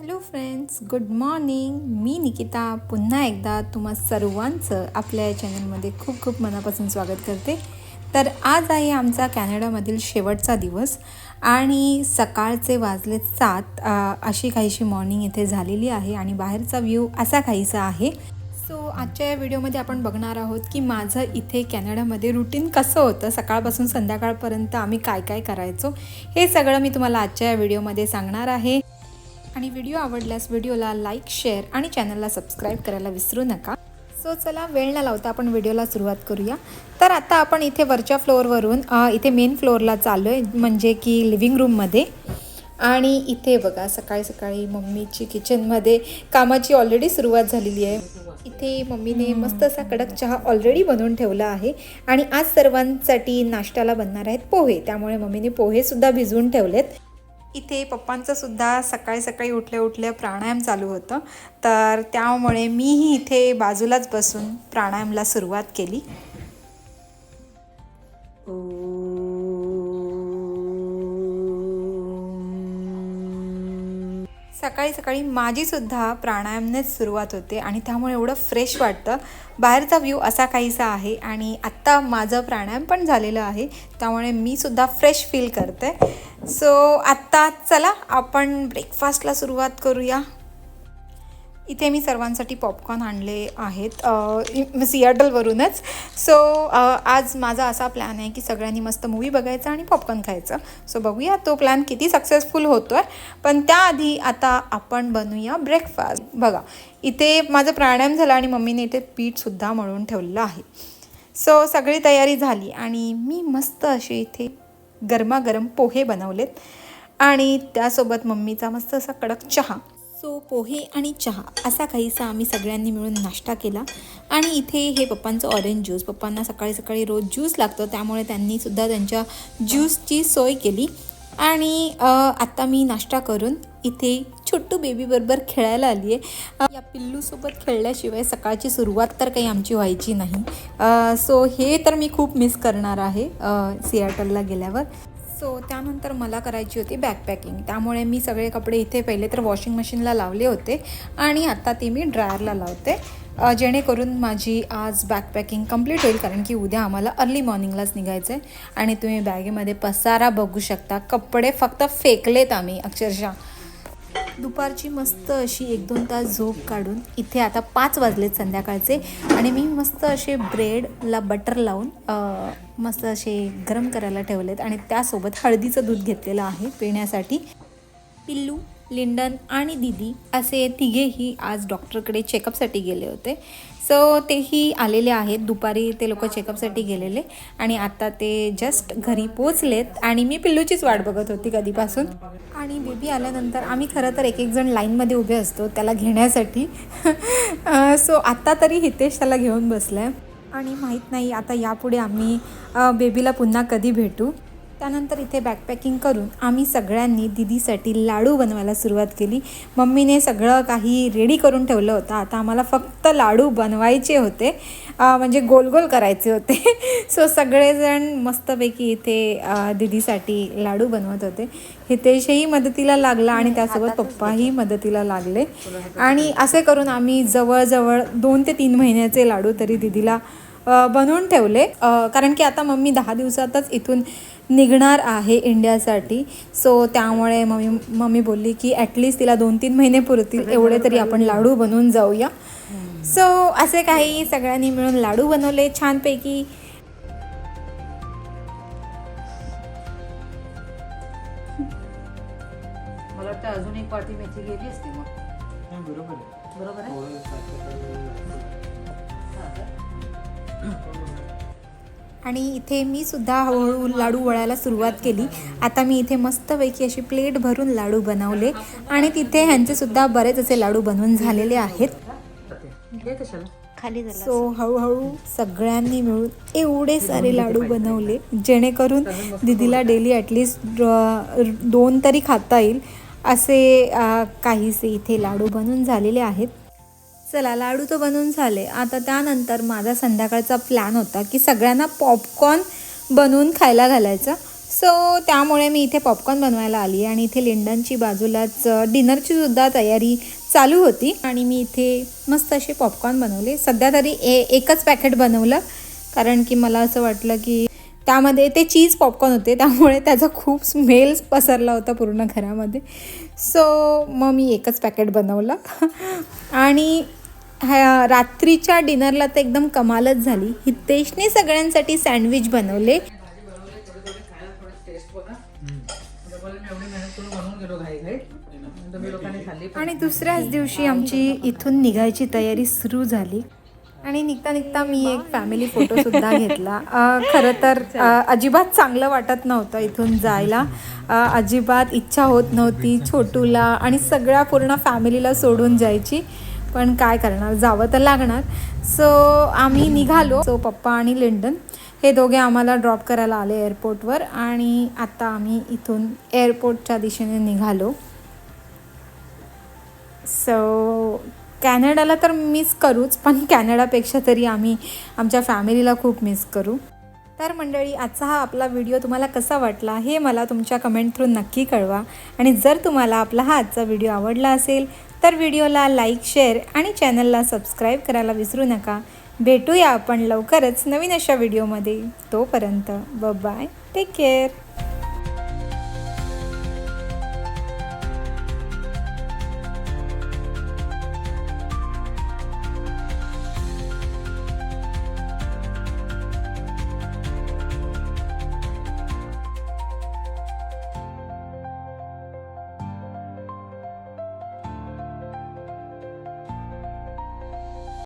Hello friends good morning मी निकिता. पुन्हा एकदा तुम्हा सर्वांचं आपल्या या चॅनलमध्ये खूप खूप मनापासून स्वागत करते. तर आज आहे आमचा कॅनडामधील शेवटचा दिवस आणि सकाळचे वाजले सात अशी काहीशी मॉर्निंग इथे झालेली आहे आणि बाहेरचा व्ह्यू असा काहीसा आहे. सो आजच्या या व्हिडिओमध्ये आपण बघणार आहोत की माझं इथे कॅनडामध्ये रुटीन कसं होतं? सकाळपासून संध्याकाळपर्यंत आम्ही काय काय करायचो? हे सगळं मी तुम्हाला आजच्या या व्हिडिओमध्ये सांगणार आहे. आणि व्हिडिओ आवडल्यास व्हिडिओला लाईक शेअर आणि चॅनलला सबस्क्राईब करायला विसरू नका. सो चला वेळ न लावता आपण व्हिडिओला सुरुवात करूया. तर आता आपण इथे वरच्या फ्लोअरवरून इथे मेन फ्लोअरला चाललो आहे म्हणजे की लिव्हिंग रूममध्ये आणि इथे बघा सकाळी सकाळी मम्मीची किचनमध्ये कामाची ऑलरेडी सुरुवात झालेली आहे. इथे मम्मीने मस्त असा कडक चहा ऑलरेडी बनवून ठेवला आहे. आणि आज सर्वांसाठी नाश्त्याला बनणार आहेत पोहे. त्यामुळे मम्मीने पोहेसुद्धा भिजवून ठेवलेत. इथे पप्पांचंसुद्धा सकाळी सकाळी उठल्या उठल्या प्राणायाम चालू होतं. तर त्यामुळे मीही इथे बाजूलाच बसून प्राणायामला सुरुवात केली. सकाळी सकाळी माझीसुद्धा प्राणायामनेच सुरुवात होते आणि त्यामुळे एवढं फ्रेश वाटतं. बाहेरचा व्ह्यू असा काहीसा आहे आणि आत्ता माझं प्राणायाम पण झालेलं आहे. त्यामुळे मी सुद्धा फ्रेश फील करते. सो आत्ता चला आपण ब्रेकफास्टला सुरुवात करूया. इथे मी सर्वांसाठी पॉपकॉर्न आणले आहेत सियाटलवरूनच. सो आज माझा असा प्लॅन आहे की सगळ्यांनी मस्त मूवी बघायचा आणि पॉपकॉर्न खायचं. सो बघूया तो प्लॅन किती सक्सेसफुल होतो आहे पण त्याआधी आता आपण बनवूया ब्रेकफास्ट बघा इथे माझं प्राणायाम झाला आणि मम्मीने इथे पीठसुद्धा मळून ठेवलेलं आहे. सो सगळी तयारी झाली आणि मी मस्त असे इथे गरमागरम पोहे बनवलेत. आणि त्यासोबत मम्मीचा मस्त असा कडक चहा. सो पोहे आणि चहा असा काहीसा आम्ही सगळ्यांनी मिळून नाश्ता केला. आणि इथे हे पप्पांचं ऑरेंज ज्यूस पप्पांना सकाळी सकाळी रोज ज्यूस लागतो त्यामुळे त्यांनीसुद्धा त्यांच्या ज्यूसची सोय केली. आणि आत्ता मी नाश्ता करून इथे छोटू बेबीबरोबर खेळायला आली आहे या पिल्लूसोबत खेळल्याशिवाय सकाळची सुरुवात तर काही आमची व्हायची नाही. सो हे तर मी खूप मिस करणार आहे सियाटलला गेल्यावर. सो त्यानंतर मला करायची होती बॅकपॅकिंग त्यामुळे मी सगळे कपडे इथे पहिले तर वॉशिंग मशीनला लावले होते आणि आत्ता ती मी ड्रायरला लावते. जेणेकरून माझी आज बॅकपॅकिंग कंप्लीट होईल कारण की उद्या आम्हाला अर्ली मॉर्निंगलाच निघायचं आहे आणि तुम्ही बॅगेमध्ये पसारा बघू शकता. कपडे फक्त फेकलेत आम्ही अक्षरशः. दुपारची मस्त अशी एक दोन तास झोप काढून इथे आता पाच वाजलेत संध्याकाळचे. आणि मी मस्त असे ब्रेडला बटर लावून मस्त असे गरम करायला ठेवलेत. आणि त्यासोबत हळदीचं दूध घेतलेलं आहे पिण्यासाठी. पिल्लू लिंडन आणि दिदी असे तिघेही आज डॉक्टरकडे चेकअपसाठी गेले होते. सो तेही आलेले आहेत. दुपारी ते लोक चेकअपसाठी गेलेले आणि आता ते जस्ट घरी पोचलेत आणि मी पिल्लूचीच वाट बघत होती कधीपासून. आणि बेबी आल्यानंतर आम्ही खरं तर एक एक जण लाईनमध्ये उभे असतो त्याला घेण्यासाठी. सो आत्ता तरी हितेश त्याला घेऊन बसला आहे आणि माहीत नाही आता यापुढे आम्ही बेबीला पुन्हा कधी भेटू. त्यानंतर इथे बॅकपॅकिंग करून आम्ही सगळ्यांनी दिदीसाठी लाडू बनवायला सुरुवात केली. मम्मीने सगळं काही रेडी करून ठेवलं होतं. आता आम्हाला फक्त लाडू बनवायचे होते. म्हणजे गोल गोल करायचे होते. सो सगळेजण मस्तपैकी इथे दिदीसाठी लाडू बनवत होते. हितेशही मदतीला लागला आणि त्यासोबत पप्पाही मदतीला लागले. आणि असे करून आम्ही जवळजवळ दोन ते तीन महिन्याचे लाडू तरी दिदीला बनवून ठेवले. कारण की आता मम्मी दहा दिवसातच इथून निघणार आहे इंडियासाठी. सो त्यामुळे मम्मी मम्मी बोलली की ॲटलिस्ट तिला दोन तीन महिने पुरतील. एवढे तरी आपण लाडू बनवून जाऊया. सो असे काही सगळ्यांनी मिळून लाडू बनवले छानपैकी. मला वाटतं अजून एक पाठी मेथी गेली असती मग. बरोबर आहे. बरोबर आहे? आणि इथे मी सुद्धा हळूहळू लाडू वळायला सुरुवात केली. आता मी इथे मस्तपैकी अशी प्लेट भरून लाडू बनवले आणि तिथे ह्यांचे सुद्धा बरेच असे लाडू बनवून झालेले आहेत. हे खाली सो हळूहळू सगळ्यांनी मिळून एवढे सारे लाडू बनवले जेणेकरून दीदीला डेली ॲटलिस्ट दोन तरी खाता येईल असे काहीसे इथे लाडू बनवून झालेले आहेत. चला लाडू तर बनवून झाले. आता त्यानंतर माझा संध्याकाळचा प्लॅन होता की सगळ्यांना पॉपकॉर्न बनवून खायला घालायचा. सो त्यामुळे मी इथे पॉपकॉर्न बनवायला आली आणि इथे लिंडनची बाजूलाच डिनरची सुद्धा तयारी चालू होती. आणि मी इथे मस्त असे पॉपकॉर्न बनवले. सध्या तरी ए एकच पॅकेट बनवलं. कारण की मला असं वाटलं की त्यामध्ये ते चीज पॉपकॉर्न होते. त्यामुळे त्याचा खूप स्मेल पसरला होता पूर्ण घरामध्ये. सो मग मी एकच पॅकेट बनवलं. आणि ह्या रात्रीच्या डिनरला तर एकदम कमालच झाली. हितेशने सगळ्यांसाठी सँडविच बनवले. आणि दुसऱ्याच दिवशी आमची इथून निघायची तयारी सुरू झाली. आणि निघता निघता मी एक फॅमिली फोटो सुद्धा घेतला. खरं तर अजिबात चांगलं वाटत नव्हतं इथून जायला. अजिबात इच्छा होत नव्हती छोटूला आणि सगळ्या पूर्ण फॅमिलीला सोडून जायची. पण काय करणार? जावं तर लागणार. सो आम्ही निघालो. सो पप्पा आणि लिंडन हे दोघे आम्हाला ड्रॉप करायला आले एअरपोर्टवर आणि आता आम्ही इथून एअरपोर्टच्या दिशेने निघालो. सो कॅनडाला तर मिस करूच पण कॅनडापेक्षा तरी आम्ही आमच्या फॅमिलीला खूप मिस करू. तर मंडळी आजचा हा आपला व्हिडिओ तुम्हाला कसा वाटला हे मला तुमच्या कमेंट थ्रू नक्की कळवा. आणि जर तुम्हाला आपला हा आजचा व्हिडिओ आवडला असेल तर व्हिडिओला लाईक शेअर आणि चॅनलला सबस्क्राईब करायला विसरू नका. भेटूया आपण लवकरच नवीन अशा व्हिडिओमध्ये. तोपर्यंत ब बाय टेक केअर